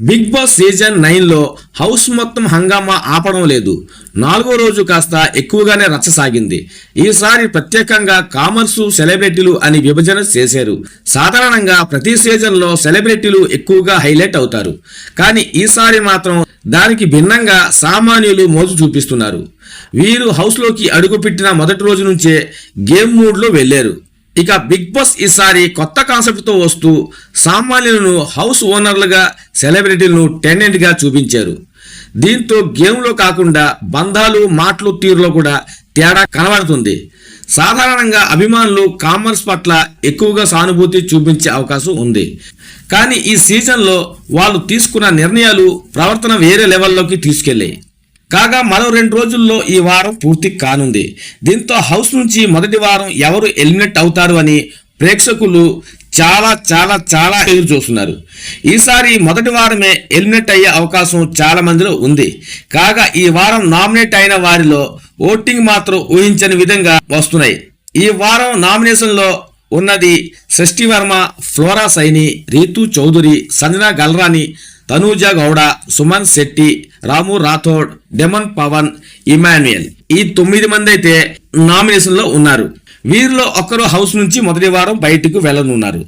Big Boss season నైన్లో house మొత్తం హంగామా ఆపడం లేదు. నాలుగో రోజు కాస్త ఎక్కువగానే రచ్చ సాగింది. ఈసారి ప్రత్యేకంగా కామర్సు సెలబ్రిటీలు అని విభజన చేశారు. సాధారణంగా ప్రతి సీజన్లో సెలబ్రిటీలు ఎక్కువగా హైలైట్ అవుతారు. కానీ ఈసారి మాత్రం దానికి భిన్నంగా సామాన్యులు మోజు చూపిస్తున్నారు. వీరు హౌస్లోకి అడుగుపెట్టిన మొదటి రోజు నుంచే గేమ్ మూడ్లో వెళ్ళారు. ఇక బిగ్ బాస్ ఈసారి కొత్త కాన్సెప్ట్తో వస్తూ సామాన్యులను హౌస్ ఓనర్లుగా సెలబ్రిటీలను టెండెంట్గా చూపించారు. దీంతో గేమ్లో కాకుండా బంధాలు మాటలు తీరులో కూడా తేడా కనబడుతుంది. సాధారణంగా అభిమానులు కామర్స్ పట్ల ఎక్కువగా సానుభూతి చూపించే అవకాశం ఉంది. కానీ ఈ సీజన్లో వాళ్ళు తీసుకున్న నిర్ణయాలు ప్రవర్తన వేరే లెవెల్లోకి తీసుకెళ్ళాయి. కాగా మరో రెండు రోజుల్లో ఈ వారం పూర్తి కానుంది. దీంతో హౌస్ నుంచి మొదటి వారం ఎవరు ఎలిమినేట్ అవుతారు అని ప్రేక్షకులు చాలా చాలా చాలా ఎదురు చూస్తున్నారు. ఈసారి మొదటి వారమే ఎలిమినేట్ అయ్యే అవకాశం చాలా మందిలో ఉంది. కాగా ఈ వారం నామినేట్ అయిన వారిలో ఓటింగ్ మాత్రం ఊహించని విధంగా వస్తున్నాయి. ఈ వారం నామినేషన్లో ఉన్నది Shashti Verma Flora Saini Ritu Chaudhary Sanjana Galrani Tanuja Gowda Suman Shetty Ramu Rathod Demon Pavan Emmanuel. ఈ తొమ్మిది మంది అయితే నామినేషన్లో ఉన్నారు. వీరిలో ఒకరు హౌస్ నుంచి మొదటి వారం బయటకు వెళ్ళనున్నారు.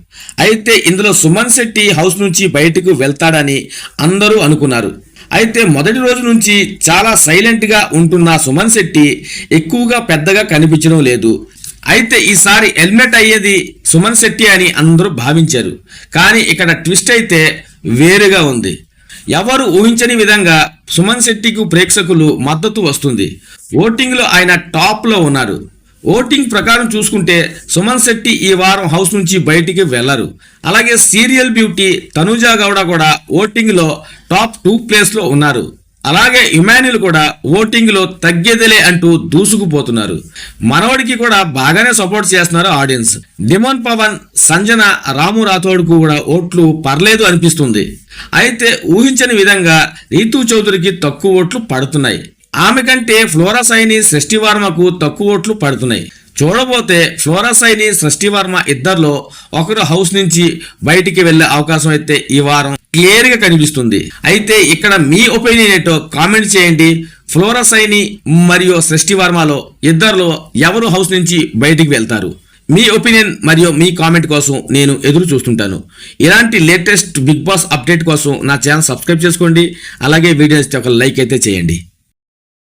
అయితే ఇందులో సుమన్ శెట్టి హౌస్ నుంచి బయటకు వెళ్తాడని అందరూ అనుకున్నారు. అయితే మొదటి రోజు నుంచి చాలా సైలెంట్గా ఉంటున్న సుమన్ శెట్టి ఎక్కువగా పెద్దగా కనిపించడం లేదు. అయితే ఈసారి హెల్మెట్ అయ్యేది సుమన్ శెట్టి అని అందరూ భావించారు. కానీ ఇక్కడ ట్విస్ట్ అయితే వేరుగా ఉంది. ఎవరు ఊహించని విధంగా సుమన్ శెట్టికు ప్రేక్షకులు మద్దతు వస్తుంది. ఓటింగ్లో ఆయన టాప్లో ఉన్నారు. ఓటింగ్ ప్రకారం చూసుకుంటే సుమన్ శెట్టి ఈ వారం హౌస్ నుంచి బయటికి వెళ్ళరు. అలాగే సీరియల్ బ్యూటీ తనుజా గౌడ కూడా ఓటింగ్లో టాప్ టూ ప్లేస్లో ఉన్నారు. అలాగే ఇమాన్యుల్ కూడా ఓటింగ్లో తగ్గేదిలే అంటూ దూసుకుపోతున్నారు. మనవడికి కూడా బాగానే సపోర్ట్ చేస్తున్నారు ఆడియన్స్. డిమోన్ పవన్ సంజన రాము రాథోడ్ కూడా ఓట్లు పర్లేదు అనిపిస్తుంది. అయితే ఊహించని విధంగా రీతు చౌదరికి తక్కువ ఓట్లు పడుతున్నాయి. ఆమె కంటే ఫ్లోరా సైని సృష్టి వర్మకు తక్కువ ఓట్లు పడుతున్నాయి. చూడబోతే ఫ్లోరా సైని సృష్టి వర్మ ఇద్దరిలో ఒకరు హౌస్ నుంచి బయటికి వెళ్ళే అవకాశం అయితే ఈ వారం క్లియర్గా కనిపిస్తుంది. అయితే ఇక్కడ మీ ఒపీనియన్ ఏంటో కామెంట్ చేయండి. ఫ్లోరసైని మరియు సృష్టి వర్మలో ఇద్దరిలో ఎవరు హౌస్ నుంచి బయటికి వెళ్తారు? మీ ఒపీనియన్ మరియు మీ కామెంట్ కోసం నేను ఎదురు చూస్తుంటాను. ఇలాంటి లేటెస్ట్ బిగ్ బాస్ అప్డేట్ కోసం నా ఛానల్ సబ్స్క్రైబ్ చేసుకోండి. అలాగే వీడియోస్ ఒక లైక్ అయితే చేయండి.